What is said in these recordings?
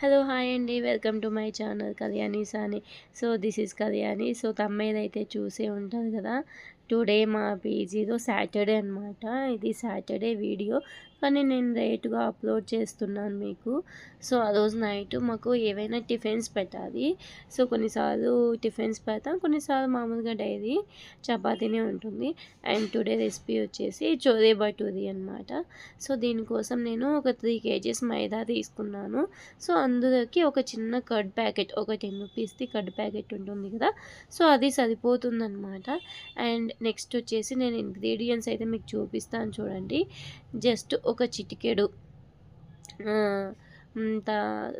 Hello hi అండి. Welcome to my channel Kalyani సాని so this is Kalyani so తమ్మేది అయితే చూసే ఉంటుంది కదా. టుడే మా పీజీలో సాటర్డే అనమాట ఇది సాటర్డే వీడియో కానీ నేను లేట్గా అప్లోడ్ చేస్తున్నాను మీకు. సో ఆ రోజు నైట్ మాకు ఏవైనా టిఫిన్స్ పెట్టాలి. సో కొన్నిసార్లు టిఫిన్స్ పెడతాం కొన్నిసార్లు మామూలుగా డైరీ చపాతీనే ఉంటుంది. అండ్ టుడే రెసిపీ వచ్చేసి చోరే బటూరి అనమాట సో దీనికోసం నేను ఒక త్రీ కేజీస్ మైదా తీసుకున్నాను. సో అందులోకి ఒక చిన్న కర్డ్ ప్యాకెట్ ఒక టెన్ రూపీస్ది కర్డ్ ప్యాకెట్ ఉంటుంది కదా. సో అది సరిపోతుందన్నమాట. అండ్ నెక్స్ట్ వచ్చేసి నేను ఇంగ్రీడియంట్స్ అయితే మీకు చూపిస్తాను చూడండి. జస్ట్ ఒక చిటికెడు ఇంత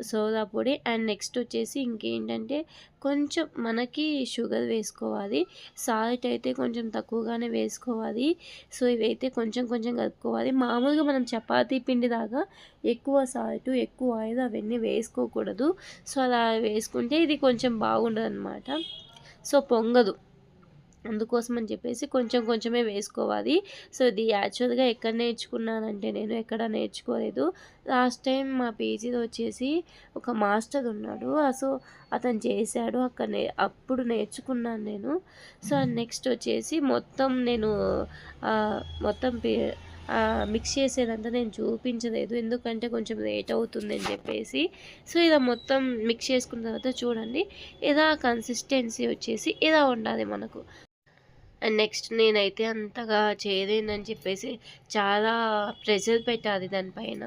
సోదా పొడి అండ్ నెక్స్ట్ వచ్చేసి ఇంకేంటంటే కొంచెం మనకి షుగర్ వేసుకోవాలి సాల్ట్ అయితే కొంచెం తక్కువగానే వేసుకోవాలి సో ఇవైతే కొంచెం కొంచెం కలుపుకోవాలి. మామూలుగా మనం చపాతీ పిండి దాకా ఎక్కువ సాల్ట్ ఎక్కువ ఆయిల్ అవన్నీ వేసుకోకూడదు. సో అలా వేసుకుంటే ఇది కొంచెం బాగుండదు అనమాట సో పొంగదు. అందుకోసం అని చెప్పేసి కొంచెం కొంచెమే వేసుకోవాలి. సో ఇది యాక్చువల్గా ఎక్కడ నేర్చుకున్నానంటే నేను ఎక్కడ నేర్చుకోలేదు. లాస్ట్ టైం మా పీజీలో వచ్చేసి ఒక మాస్టర్ ఉన్నాడు. సో అతను చేశాడు. అక్కడ అప్పుడు నేర్చుకున్నాను నేను. సో నెక్స్ట్ వచ్చేసి మొత్తం నేను మొత్తం మిక్స్ చేసేదంతా నేను చూపించలేదు. ఎందుకంటే కొంచెం లేట్ అవుతుంది అని చెప్పేసి. సో ఇలా మొత్తం మిక్స్ చేసుకున్న తర్వాత చూడండి. ఇలా కన్సిస్టెన్సీ వచ్చేసి ఇలా ఉండాలి మనకు. అండ్ నెక్స్ట్ నేనైతే అంతగా చేయలేనని చెప్పేసి చాలా ప్రెషర్ పెట్టాలి దానిపైన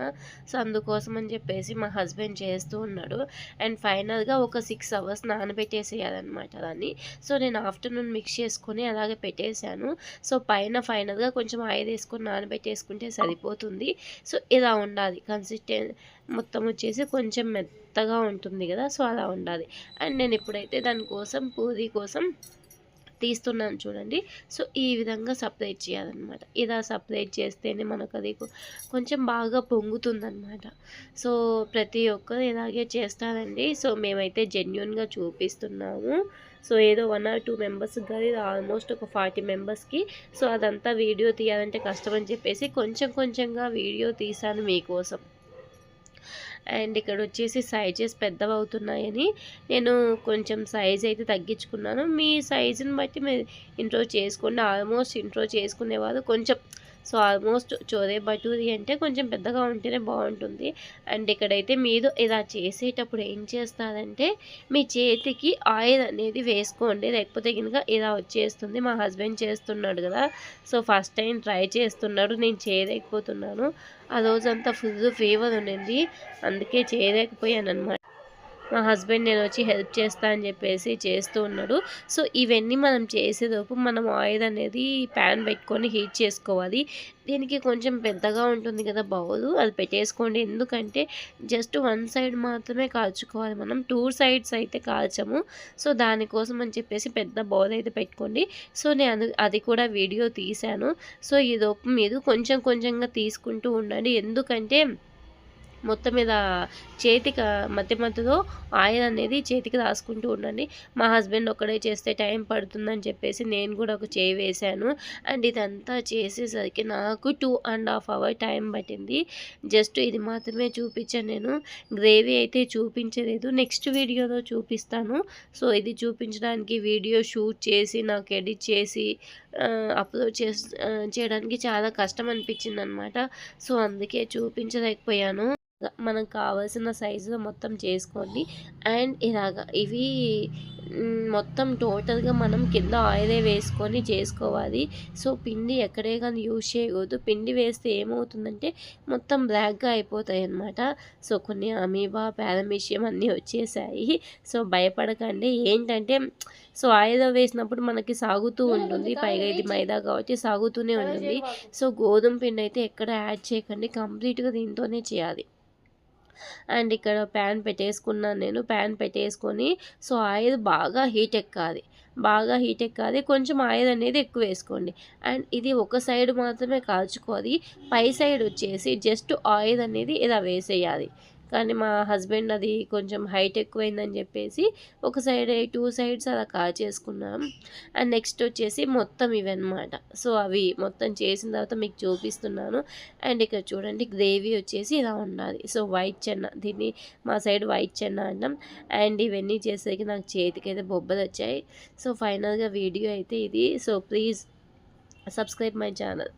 సో అందుకోసం అని చెప్పేసి మా హస్బెండ్ చేస్తూ ఉన్నాడు. అండ్ ఫైనల్గా ఒక సిక్స్ అవర్స్ నానబెట్టేసేయాలన్నమాట దాన్ని. సో నేను ఆఫ్టర్నూన్ మిక్స్ చేసుకొని అలాగే పెట్టేశాను. సో పైన ఫైనల్గా కొంచెం ఆయిల్ వేసుకొని నానబెట్టేసుకుంటే సరిపోతుంది. సో ఇలా ఉండాలి. కన్సిస్టెన్ మొత్తం వచ్చేసి కొంచెం మెత్తగా ఉంటుంది కదా సో అలా ఉండాలి. అండ్ నేను ఇప్పుడైతే దానికోసం పూరి కోసం తీస్తున్నాను చూడండి. సో ఈ విధంగా సపరేట్ చేయాలన్నమాట. ఇలా సపరేట్ చేస్తేనే మనకు అది కొంచెం బాగా పొంగుతుందన్నమాట. సో ప్రతి ఒక్కరు ఇలాగే చేస్తారండి. సో మేమైతే జెన్యున్గా చూపిస్తున్నాము. సో ఏదో వన్ ఆర్ టూ మెంబర్స్ కాదు ఆల్మోస్ట్ ఒక ఫార్టీ మెంబర్స్కి. సో అదంతా వీడియో తీయాలంటే కష్టం అని చెప్పేసి కొంచెం కొంచెంగా వీడియో తీశాను మీకోసం. అండ్ ఇక్కడ వచ్చేసి సైజెస్ పెద్దవి అవుతున్నాయని నేను కొంచెం సైజ్ అయితే తగ్గించుకున్నాను. మీ సైజుని బట్టి మీరు ఇంట్రో చేసుకోండి ఆల్మోస్ట్ ఇంట్రో చేసుకునేవారు కొంచెం సో ఆల్మోస్ట్ చోరే బటూరి అంటే కొంచెం పెద్దగా ఉంటేనే బాగుంటుంది. అండ్ ఇక్కడైతే మీరు ఇలా చేసేటప్పుడు ఏం చేస్తారంటే మీ చేతికి ఆయిల్ అనేది వేసుకోండి. లేకపోతే కనుక ఇలా వచ్చేస్తుంది. మా హస్బెండ్ చేస్తున్నాడు కదా. సో ఫస్ట్ టైం ట్రై చేస్తున్నాడు. నేను చేయలేకపోతున్నాను. ఆ రోజంతా ఫుల్ ఫీవర్ ఉండింది. అందుకే చేయలేకపోయాను అనమాట మా హస్బెండ్ నేను వచ్చి హెల్ప్ చేస్తా అని చెప్పేసి చేస్తూ ఉన్నాడు. సో ఇవన్నీ మనం చేసేలోపు మనం ఆయిల్ అనేది ప్యాన్ పెట్టుకొని హీట్ చేసుకోవాలి. దీనికి కొంచెం పెద్దగా ఉంటుంది కదా బౌలు అది పెట్టేసుకోండి. ఎందుకంటే జస్ట్ వన్ సైడ్ మాత్రమే కాల్చుకోవాలి మనం టూ సైడ్స్ అయితే కాల్చము. సో దానికోసం అని చెప్పేసి పెద్ద బౌల్ అయితే పెట్టుకోండి. సో నేను అది కూడా వీడియో తీశాను. సో ఇదొక మీరు కొంచెం కొంచెంగా తీసుకుంటూ ఉండండి. ఎందుకంటే మొత్తం మీద చేతికి మధ్య మధ్యలో ఆయిల్ అనేది చేతికి రాసుకుంటూ ఉండండి. మా హస్బెండ్ ఒక్కడే చేస్తే టైం పడుతుందని చెప్పేసి నేను కూడా ఒక చేయి వేశాను. అండ్ ఇదంతా చేసేసరికి నాకు two and half hour time పట్టింది. జస్ట్ ఇది మాత్రమే చూపించాను నేను. గ్రేవీ అయితే చూపించలేదు. నెక్స్ట్ వీడియోలో చూపిస్తాను. సో ఇది చూపించడానికి వీడియో షూట్ చేసి నాకు ఎడిట్ చేసి అప్లోడ్ చే చేయడానికి చాలా కష్టం అనిపించింది అనమాట సో అందుకే చూపించలేకపోయాను. మనకు కావాల్సిన సైజులో మొత్తం చేసుకోండి. అండ్ ఇలాగ ఇవి మొత్తం టోటల్గా మనం కింద ఆయిలే వేసుకొని చేసుకోవాలి. సో పిండి ఎక్కడే కానీ యూజ్ చేయకూడదు పిండి వేస్తే ఏమవుతుందంటే మొత్తం బ్లాక్గా అయిపోతాయి అన్నమాట సో కొన్ని అమీబా పారమిషియం అన్నీ వచ్చేసాయి. సో భయపడకండి. ఏంటంటే సో ఆయిల్ వేసినప్పుడు మనకి సాగుతూ ఉంటుంది. పైగా ఇది మైదా కాబట్టి సాగుతూనే ఉంటుంది. సో గోధుమ పిండి అయితే ఎక్కడ యాడ్ చేయకండి. కంప్లీట్గా దీంతోనే చేయాలి. అండ్ ఇక్కడ ప్యాన్ పెట్టేసుకున్నాను నేను. ప్యాన్ పెట్టేసుకొని సో ఆయిల్ బాగా హీట్ ఎక్కాలి. బాగా హీట్ ఎక్కాలి. కొంచెం ఆయిల్ అనేది ఎక్కువ వేసుకోండి. అండ్ ఇది ఒక సైడ్ మాత్రమే కాల్చుకోవాలి. పై సైడ్ వచ్చేసి జస్ట్ ఆయిల్ అనేది ఇలా వేసేయాలి. కానీ మా హస్బెండ్ అది కొంచెం హైట్ ఎక్కువైందని చెప్పేసి ఒక సైడ్ టూ సైడ్స్ అలా కాచేసుకున్నాం అండ్ నెక్స్ట్ వచ్చేసి మొత్తం ఇవన్నమాట. సో అవి మొత్తం చేసిన తర్వాత మీకు చూపిస్తున్నాను. అండ్ ఇక్కడ చూడండి గ్రేవీ వచ్చేసి ఇలా ఉండాలి. సో వైట్ చెన్న దీన్ని మా సైడ్ వైట్ చెన్న అంటాం అండ్ ఇవన్నీ చేసేకి నాకు చేతికి అయితే బొబ్బలు వచ్చాయి. సో ఫైనల్గా వీడియో అయితే ఇది. So please subscribe my channel.